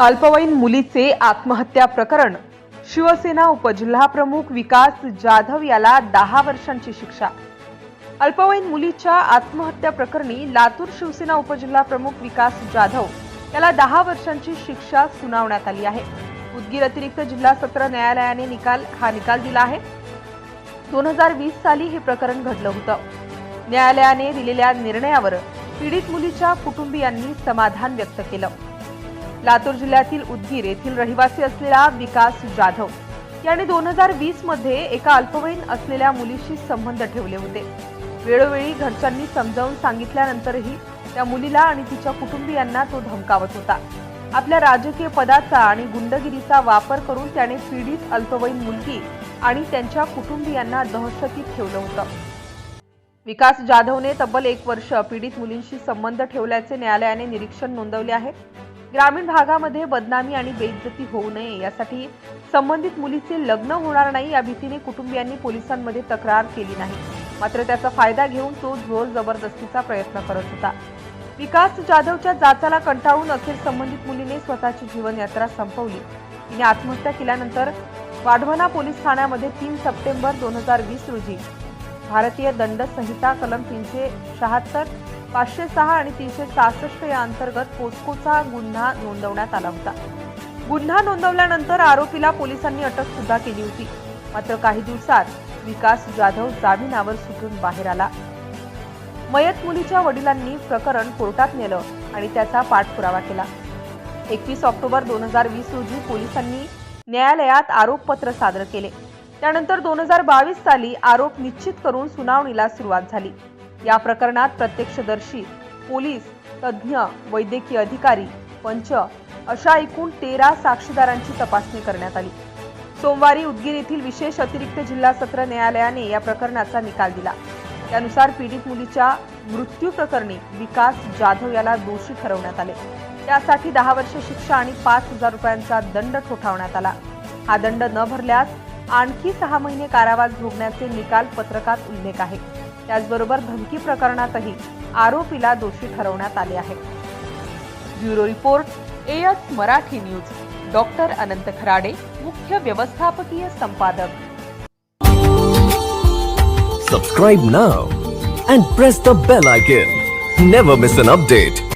अल्पवयीन मुलीचे आत्महत्या प्रकरण. शिवसेना उपजिल्हाप्रमुख विकास जाधव याला दहा वर्षांची शिक्षा. अल्पवयीन मुलीच्या आत्महत्या प्रकरणी लातूर शिवसेना उपजिल्हाप्रमुख विकास जाधव याला दहा वर्षांची शिक्षा सुनावण्यात आली आहे. उदगीर अतिरिक्त जिल्हा सत्र न्यायालयाने निकाल हा निकाल दिला आहे. दोन हजार वीस साली हे प्रकरण घडलं होतं. न्यायालयाने दिलेल्या निर्णयावर पीडित मुलीच्या कुटुंबियांनी समाधान व्यक्त केलं. लातूर जिल्ह्यातील उदगीर येथील रहिवासी असलेला विकास जाधव याने दोन हजार वीसमध्ये एका अल्पवयीन असलेल्या मुलीशी संबंध ठेवले होते. वेळोवेळी घरच्यांनी समजावून सांगितल्यानंतरही त्या मुलीला आणि तिच्या कुटुंबियांना तो धमकावत होता. आपल्या राजकीय पदाचा आणि गुंडगिरीचा वापर करून त्याने पीडित अल्पवयीन मुलगी आणि त्यांच्या कुटुंबियांना दहशतीत ठेवलं होतं. विकास जाधवने तब्बल एक वर्ष पीडित मुलींशी संबंध ठेवल्याचे न्यायालयाने निरीक्षण नोंदवले आहे. ग्रामीण भागामध्ये बदनामी आणि बेइज्जती होऊ नये यासाठी संबंधित मुलीचे लग्न होणार नाही या भीतीने कुटुंबियांनी पोलिसांमध्ये तक्रार केली नाही. मात्र त्याचा फायदा घेऊन तो जोर जबरदस्तीचा प्रयत्न करत होता. विकास जाधवच्या जाचाला कंटाळून अखेर संबंधित मुलीने स्वतःची जीवनयात्रा संपवली. तिने आत्महत्या केल्यानंतर वाढवणा पोलीस ठाण्यामध्ये तीन सप्टेंबर दोन हजार वीस रोजी. भारतीय दंड संहिता कलम तीनशे शहात्तर पाचशे सहा आणि तीनशे सहासष्ट या अंतर्गत पोस्कोचा गुन्हा नोंदवण्यात आला होता. गुन्हा नोंदवल्यानंतर आरोपीला पोलिसांनी अटक सुद्धा केली होती. मात्र काही दिवसात विकास जाधव जामिनावर सुटून बाहेर आला. मयत मुलीच्या वडिलांनी प्रकरण कोर्टात नेलं आणि त्याचा पाठपुरावा केला. एकवीस ऑक्टोबर दोन हजार वीस रोजी पोलिसांनी न्यायालयात आरोपपत्र सादर केले. त्यानंतर दोन हजार बावीस साली आरोप निश्चित करून सुनावणीला सुरुवात झाली. या प्रकरणात प्रत्यक्षदर्शी पोलीस तज्ज्ञ वैद्यकीय अधिकारी पंच अशा एकूण तेरा साक्षीदारांची तपासणी करण्यात आली. सोमवारी उदगीर येथील विशेष अतिरिक्त जिल्हा सत्र न्यायालयाने या प्रकरणाचा निकाल दिला. त्यानुसार पीडित मुलीच्या मृत्यू प्रकरणी विकास जाधव याला दोषी ठरवण्यात आले. त्यासाठी दहा वर्ष शिक्षा आणि पाच हजार रुपयांचा दंड ठोठावण्यात आला. हा दंड न भरल्यास आणखी सहा महिने कारावास भोगण्याचे निकाल पत्रकात उल्लेख आहे. त्याचबरोबर धमकी प्रकरणातही आरोपीला दोषी ठरवण्यात आले आहे bureau report AS Marathi news doctor Anant Kharade मुख्य व्यवस्थापकीय संपादक Subscribe now and press the bell icon. Never miss an update.